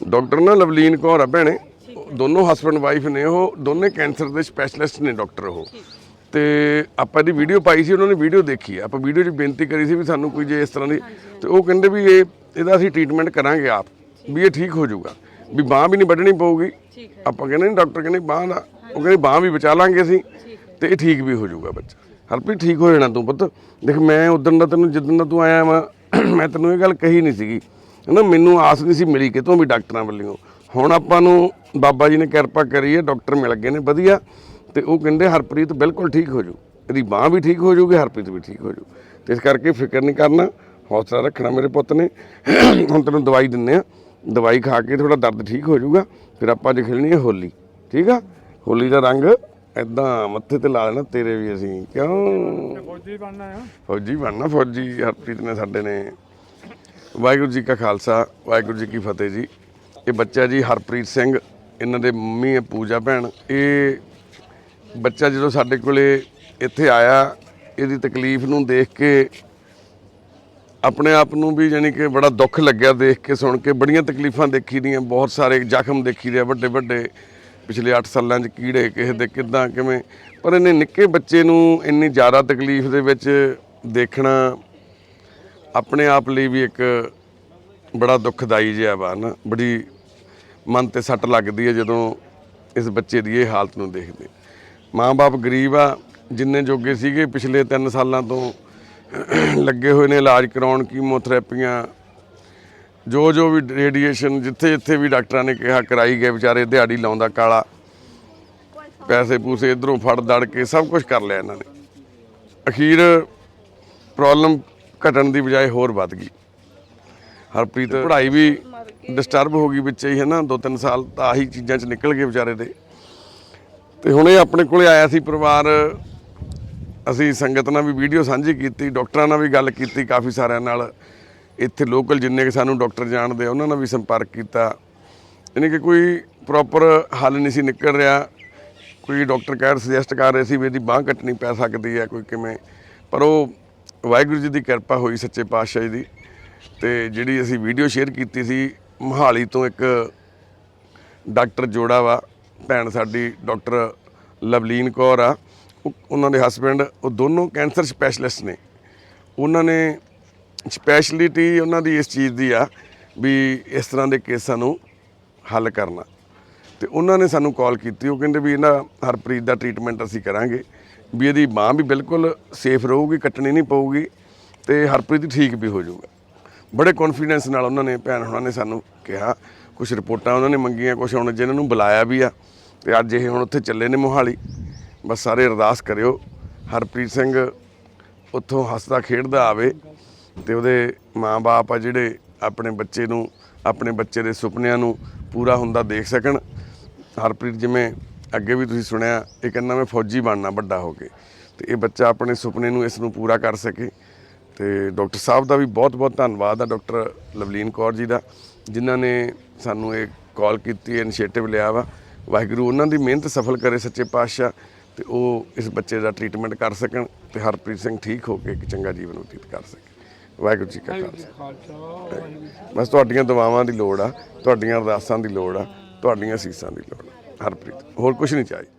Doctor ਨਾ ਲਵਲੀਨ ਕੌਰ ਆ ਭੈਣੇ ਦੋਨੋਂ ਹਸਬੰਡ ਵਾਈਫ ਨੇ ਉਹ ਦੋਨੇ ਕੈਂਸਰ ਦੇ ਸਪੈਸ਼ਲਿਸਟ ਨੇ ਡਾਕਟਰ ਉਹ। ਤੇ ਆਪਾਂ ਦੀ ਵੀਡੀਓ ਪਾਈ ਸੀ ਉਹਨਾਂ ਨੇ ਵੀਡੀਓ ਦੇਖੀ ਆ। ਆਪਾਂ ਵੀਡੀਓ 'ਚ ਬੇਨਤੀ ਕਰੀ ਸੀ ਵੀ ਸਾਨੂੰ ਕੋਈ ਜੇ ਇਸ ਤਰ੍ਹਾਂ ਦੀ ਤੇ ਉਹ ਕਹਿੰਦੇ ਵੀ ਇਹ ਇਹਦਾ ਅਸੀਂ ਟ੍ਰੀਟਮੈਂਟ ਕਰਾਂਗੇ ਆਪ ਵੀ ਇਹ ਠੀਕ ਹੋ ਜਾਊਗਾ। ਵੀ ਬਾਹ ਵੀ ਨਹੀਂ ਵੱਢਣੀ ਪਊਗੀ। ਆਪਾਂ ਕਹਿੰਦੇ ਨਹੀਂ ਡਾਕਟਰ ਕਹਿੰਦੇ ਬਾਹ ਦਾ ਉਹ ਕਹਿੰਦੇ ਬਾਹ ਵੀ ਬਚਾ ਲਾਂਗੇ ਅਸੀਂ ਤੇ ਇਹ ਠੀਕ ਵੀ ਹੋ ਜਾਊਗਾ ਬੱਚਾ। ਹਰਪ੍ਰੀਤ ਠੀਕ ਹੋ ਜਾਣਾ ਤੂੰ ਪੁੱਤ। ਦੇਖ ਮੈਂ ਉਦੋਂ ਦਾ ਤੈਨੂੰ ਜਿੱਦਣ ਦਾ ਤੂੰ ਆਇਆ ਵਾ ਮੈਂ ਤੈਨੂੰ ਇਹ ਗੱਲ ਕਹੀ ਨਹੀਂ ਸੀਗੀ। ਹਨਾ ਮੈਨੂੰ ਆਸ ਨਹੀਂ ਸੀ ਮਿਲੀ ਕਿਤੋਂ ਵੀ ਡਾਕਟਰਾਂ ਵੱਲੋਂ। ਹੁਣ ਆਪਾਂ ਨੂੰ ਬਾਬਾ ਜੀ ਨੇ ਕਿਰਪਾ ਕਰੀ ਹੈ ਡਾਕਟਰ ਮਿਲ ਗਏ ਨੇ ਵਧੀਆ। ਤੇ ਉਹ ਕਹਿੰਦੇ ਹਰਪ੍ਰੀਤ ਬਿਲਕੁਲ ਠੀਕ ਹੋ ਜੂ ਇਹਦੀ ਬਾਹ ਵੀ ਠੀਕ ਹੋ ਜੂਗੀ ਹਰਪ੍ਰੀਤ ਵੀ ਠੀਕ ਹੋ ਜੂ ਤੇ ਇਸ ਕਰਕੇ ਫਿਕਰ ਨਹੀਂ ਕਰਨਾ ਹੌਸਲਾ ਰੱਖਣਾ ਮੇਰੇ ਪੁੱਤ ਨੇ। ਹੁਣ ਤੈਨੂੰ ਦਵਾਈ ਦਿੰਨੇ ਆ ਦਵਾਈ ਖਾ ਕੇ ਥੋੜਾ ਦਰਦ ਠੀਕ ਹੋ ਜਾਊਗਾ। ਫਿਰ ਆਪਾਂ ਅੱਜ ਖੇਲਣੀ ਹੈ ਹੋਲੀ। ਠੀਕ ਆ? ਹੋਲੀ ਦਾ ਰੰਗ ਐਦਾਂ ਮੱਥੇ ਤੇ ਲਾ ਲੈਣਾ ਤੇਰੇ ਵੀ ਅਸੀਂ। ਕਿਉਂ? ਫੌਜੀ ਬਣਨਾ ਆ। ਫੌਜੀ ਬਣਨਾ ਫੌਜੀ ਹਰਪ੍ਰੀਤ ਨੇ ਸਾਡੇ ਨੇ। ਵਾਹਿਗੁਰੂ ਜੀ ਕਾ ਖਾਲਸਾ, ਵਾਹਿਗੁਰੂ ਜੀ ਕੀ ਫਤਿਹ ਜੀ। ਇਹ ਬੱਚਾ ਜੀ ਹਰਪ੍ਰੀਤ ਸਿੰਘ, ਇਹਨਾਂ ਦੇ ਮੰਮੀ ਹੈ, ਪੂਜਾ ਭੈਣ। ਇਹ ਬੱਚਾ ਜਦੋਂ ਸਾਡੇ ਕੋਲੇ ਇੱਥੇ ਆਇਆ, ਇਹਦੀ ਤਕਲੀਫ ਨੂੰ ਦੇਖ ਕੇ ਆਪਣੇ ਆਪ ਨੂੰ ਵੀ ਯਾਨੀ ਕਿ ਬੜਾ ਦੁੱਖ ਲੱਗਿਆ ਦੇਖ ਕੇ ਸੁਣ ਕੇ। ਬੜੀਆਂ ਤਕਲੀਫਾਂ ਦੇਖੀ ਦੀਆਂ, ਬਹੁਤ ਸਾਰੇ ਜ਼ਖਮ ਦੇਖੀ ਦੇ ਵੱਡੇ ਵੱਡੇ, ਪਿਛਲੇ 8 ਸਾਲਾਂ 'ਚ ਕੀੜੇ ਕਿਸੇ ਦੇ ਕਿਦਾਂ, ਕਿਵੇਂ। ਪਰ ਇਹਨੇ ਨਿੱਕੇ ਬੱਚੇ ਨੂੰ ਇੰਨੀ ਜ਼ਿਆਦਾ ਤਕਲੀਫ ਦੇ ਵਿੱਚ ਦੇਖਣਾ ਆਪਣੇ ਆਪ ਲਈ ਵੀ ਇੱਕ ਬੜਾ ਦੁਖਦਾਈ ਜਿਹਾ ਵਾ ਨਾ। ਬੜੀ ਮਨ ਤੇ ਸੱਟ ਲੱਗਦੀ ਹੈ ਜਦੋਂ ਇਸ ਬੱਚੇ ਦੀ ਇਹ ਹਾਲਤ ਨੂੰ ਦੇਖਦੇ। ਮਾਂ-ਬਾਪ ਗਰੀਬ ਆ, ਜਿੰਨੇ ਜੋਗੇ ਸੀਗੇ ਪਿਛਲੇ 3 ਸਾਲਾਂ ਤੋਂ ਲੱਗੇ ਹੋਏ ਨੇ ਇਲਾਜ ਕਰਾਉਣ, ਕੀਮੋਥੈਰੇਪੀਆਂ ਜੋ ਜੋ ਵੀ ਰੇਡੀਏਸ਼ਨ ਜਿੱਥੇ ਜਿੱਥੇ ਵੀ ਡਾਕਟਰਾਂ ਨੇ ਕਿਹਾ ਕਰਾਈ ਗਏ ਵਿਚਾਰੇ ਦਿਹਾੜੀ ਲਾਉਂਦਾ ਕਾਲਾ ਪੈਸੇ ਪੂਸੇ ਇਧਰੋਂ ਫੜ ਦੜ ਕੇ ਸਭ ਕੁਝ ਕਰ ਲਿਆ ਇਹਨਾਂ ਨੇ। ਅਖੀਰ ਪ੍ਰੋਬਲਮ ਘਟਣ ਦੀ ਬਜਾਏ ਹੋਰ ਵੱਧ ਗਈ। ਹਰਪ੍ਰੀਤ, ਪੜ੍ਹਾਈ ਵੀ ਡਿਸਟਰਬ ਹੋ ਗਈ ਵਿੱਚ ਹੀ ਹੈ ਨਾ ਦੋ ਤਿੰਨ ਸਾਲ ਤਾਂ ਆਹੀ ਚੀਜ਼ਾਂ 'ਚ ਨਿਕਲ ਗਏ ਵਿਚਾਰੇ ਦੇ। ਤੇ ਹੁਣ ਇਹ ਆਪਣੇ ਕੋਲੇ ਆਇਆ ਸੀ ਪਰਿਵਾਰ। ਅਸੀਂ ਸੰਗਤ ਨਾਲ ਵੀ ਵੀਡੀਓ ਸਾਂਝੀ ਕੀਤੀ, ਡਾਕਟਰਾਂ ਨਾਲ ਵੀ ਗੱਲ ਕੀਤੀ ਕਾਫੀ ਸਾਰਿਆਂ ਨਾਲ। ਇੱਥੇ ਲੋਕਲ ਜਿੰਨੇ ਕਿ ਸਾਨੂੰ ਡਾਕਟਰ ਜਾਣਦੇ ਉਹਨਾਂ ਨਾਲ ਵੀ ਸੰਪਰਕ ਕੀਤਾ। ਯਾਨੀ ਕਿ ਕੋਈ ਪ੍ਰੋਪਰ ਹੱਲ ਨਹੀਂ ਸੀ ਨਿਕਲ ਰਿਹਾ। ਕੋਈ ਡਾਕਟਰ ਕਹਿ ਸੁਜੈਸਟ ਕਰ ਰਹੇ ਸੀ ਵੀ ਇਹਦੀ ਬਾਹ ਕੱਟਣੀ ਪੈ ਸਕਦੀ ਹੈ, ਕੋਈ ਕਿਵੇਂ। ਪਰ ਉਹ ਵਾਹਿਗੁਰੂ ਜੀ ਦੀ ਕਿਰਪਾ ਹੋਈ ਸੱਚੇ ਪਾਤਸ਼ਾਹ ਜੀ ਦੀ ਤੇ ਜਿਹੜੀ ਅਸੀਂ ਵੀਡੀਓ ਸ਼ੇਅਰ ਕੀਤੀ ਸੀ, ਮਹਾਲੀ ਤੋਂ ਇੱਕ ਡਾਕਟਰ ਜੋੜਾ ਵਾ, ਭੈਣ ਸਾਡੀ ਡਾਕਟਰ ਲਵਲੀਨ ਕੌਰ ਆ, ਉਹ- ਉਹਨਾਂ ਦੇ ਹਸਬੰਡ ਉਹ ਦੋਨੋਂ ਕੈਂਸਰ ਸਪੈਸ਼ਲਿਸਟ ਨੇ। ਉਹਨਾਂ ਨੇ ਸਪੈਸ਼ਲਿਟੀ ਉਹਨਾਂ ਦੀ ਇਸ ਚੀਜ਼ ਦੀ ਆ ਵੀ ਇਸ ਤਰ੍ਹਾਂ ਦੇ ਕੇਸਾਂ ਨੂੰ ਹੱਲ ਕਰਨਾ। ਤੇ ਉਹਨਾਂ ਨੇ ਸਾਨੂੰ ਕਾਲ ਕੀਤੀ, ਉਹ ਕਹਿੰਦੇ ਵੀ ਇਹਨਾਂ ਹਰਪ੍ਰੀਤ ਦਾ ਟ੍ਰੀਟਮੈਂਟ ਅਸੀਂ ਕਰਾਂਗੇ। ਵੀ ਇਹਦੀ ਬਾਹ ਵੀ ਬਿਲਕੁਲ ਸੇਫ ਰਹੂਗੀ, ਕੱਟਣੀ ਨਹੀਂ ਪਊਗੀ ਤੇ ਹਰਪ੍ਰੀਤ ਠੀਕ ਵੀ ਹੋ ਜਾਊਗਾ। ਬੜੇ ਕੌਨਫੀਡੈਂਸ ਨਾਲ ਉਹਨਾਂ ਨੇ, ਭੈਣ ਹੁਣਾਂ ਨੇ ਸਾਨੂੰ ਕਿਹਾ ਕੁਝ ਰਿਪੋਰਟਾਂ ਉਹਨਾਂ ਨੇ ਮੰਗੀਆਂ ਕੁਝ ਹੁਣ ਜਿਹਨਾਂ ਨੂੰ ਬੁਲਾਇਆ ਵੀ ਆ, ਤੇ ਅੱਜ ਇਹ ਹੁਣ ਉੱਥੇ ਚੱਲੇ ਨੇ ਮੋਹਾਲੀ। ਬਸ ਸਾਰੇ ਅਰਦਾਸ ਕਰਿਓ, ਹਰਪ੍ਰੀਤ ਸਿੰਘ ਉੱਥੋਂ ਹੱਸਦਾ ਖੇਡਦਾ ਆਵੇ ਤੇ ਉਹਦੇ ਮਾਂ-ਬਾਪ ਆ ਜਿਹੜੇ ਆਪਣੇ ਬੱਚੇ ਨੂੰ, ਆਪਣੇ ਬੱਚੇ ਦੇ ਸੁਪਨਿਆਂ ਨੂੰ ਪੂਰਾ ਹੁੰਦਾ ਦੇਖ ਸਕਣ। ਹਰਪ੍ਰੀਤ ਜਿਵੇਂ ਅੱਗੇ ਵੀ ਤੁਸੀਂ ਸੁਣਿਆ ਇਹ ਕਹਿੰਦਾ ਮੈਂ ਫੌਜੀ ਬਣਨਾ ਵੱਡਾ ਹੋ ਕੇ। ਤੇ ਇਹ ਬੱਚਾ ਆਪਣੇ ਸੁਪਨੇ ਨੂੰ ਇਸ ਨੂੰ ਪੂਰਾ ਕਰ ਸਕੇ। ਤੇ ਡਾਕਟਰ ਸਾਹਿਬ ਦਾ ਵੀ ਬਹੁਤ-ਬਹੁਤ ਧੰਨਵਾਦ ਆ ਡਾਕਟਰ ਲਵਲੀਨ ਕੌਰ ਜੀ ਦਾ ਜਿਨ੍ਹਾਂ ਨੇ ਸਾਨੂੰ ਇਹ ਕਾਲ ਕੀਤੀ ਇਨੀਸ਼ੀਏਟਿਵ ਲਿਆ ਵਾ। ਵਾਹਿਗੁਰੂ ਉਹਨਾਂ ਦੀ ਮਿਹਨਤ ਸਫਲ ਕਰੇ ਸੱਚੇ ਪਾਤਸ਼ਾਹ ਤੇ ਉਹ ਇਸ ਬੱਚੇ ਦਾ ਟ੍ਰੀਟਮੈਂਟ ਕਰ ਸਕਣ ਤੇ ਹਰਪ੍ਰੀਤ ਸਿੰਘ ਠੀਕ ਹੋ ਕੇ ਇੱਕ ਚੰਗਾ ਜੀਵਨ ਬਤੀਤ ਕਰ ਸਕੇ ਵਾਹਿਗੁਰੂ ਜੀ ਕਾ ਖਾਲਸਾ। ਖਾਲਸਾ ਬਸ ਤੁਹਾਡੀਆਂ ਦੁਆਵਾਂ ਦੀ ਲੋੜ ਆ ਤੁਹਾਡੀਆਂ ਅਰਦਾਸਾਂ ਦੀ ਲੋੜ ਆ ਤੁਹਾਡੀਆਂ ਅਸੀਸਾਂ ਦੀ ਲੋੜ ਆ। ਹਰਪ੍ਰੀਤ ਹੋਰ ਕੁਝ ਨਹੀਂ ਚਾਹੀਦਾ।